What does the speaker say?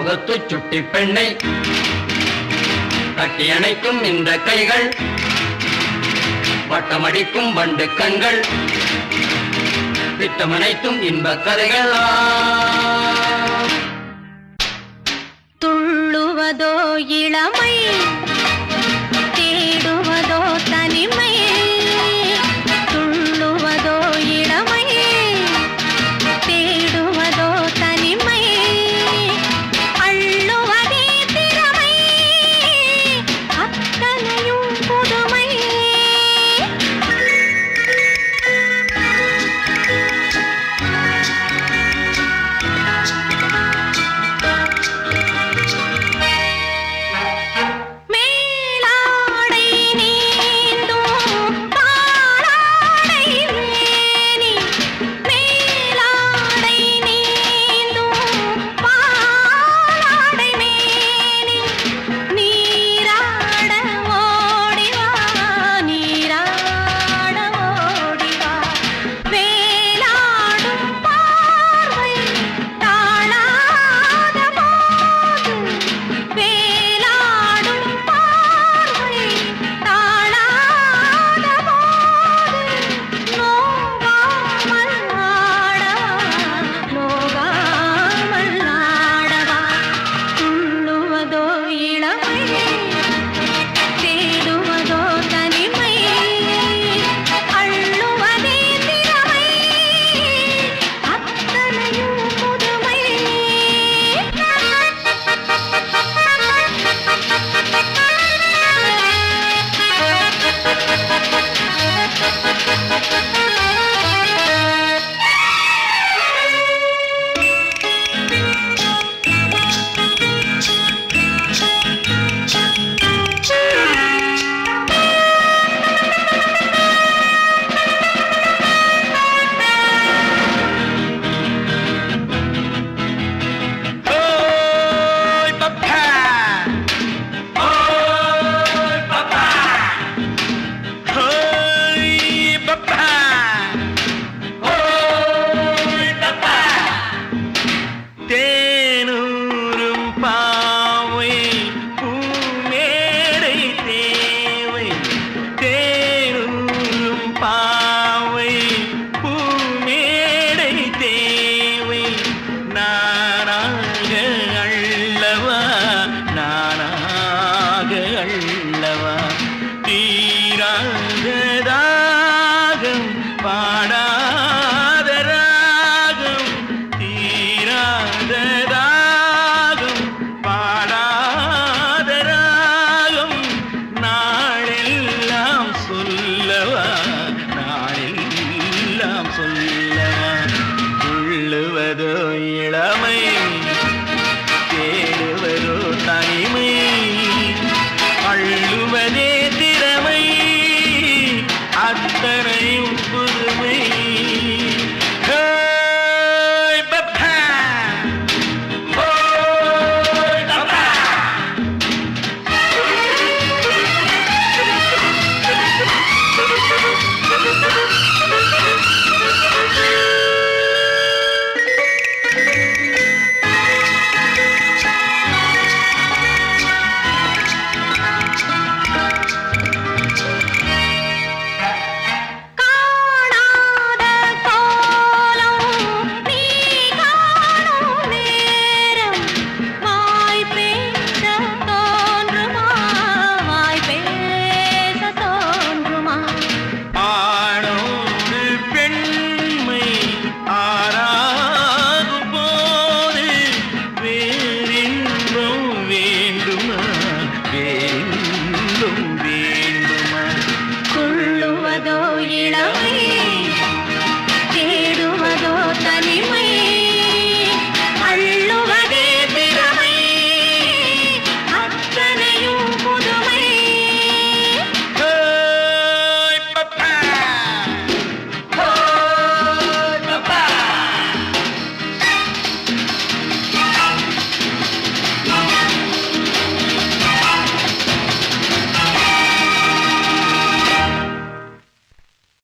முகத்து சுட்டி பெண்ணை கட்டி அணைக்கும் இந்த கைகள் வட்டமடிக்கும் வண்டு கண்கள் திட்டமனைத்தும் இன்ப கதைகள் துள்ளுவதோ இளமை இளமை அல்லவா தீராதராகம் பாடாதராகம் தீராதர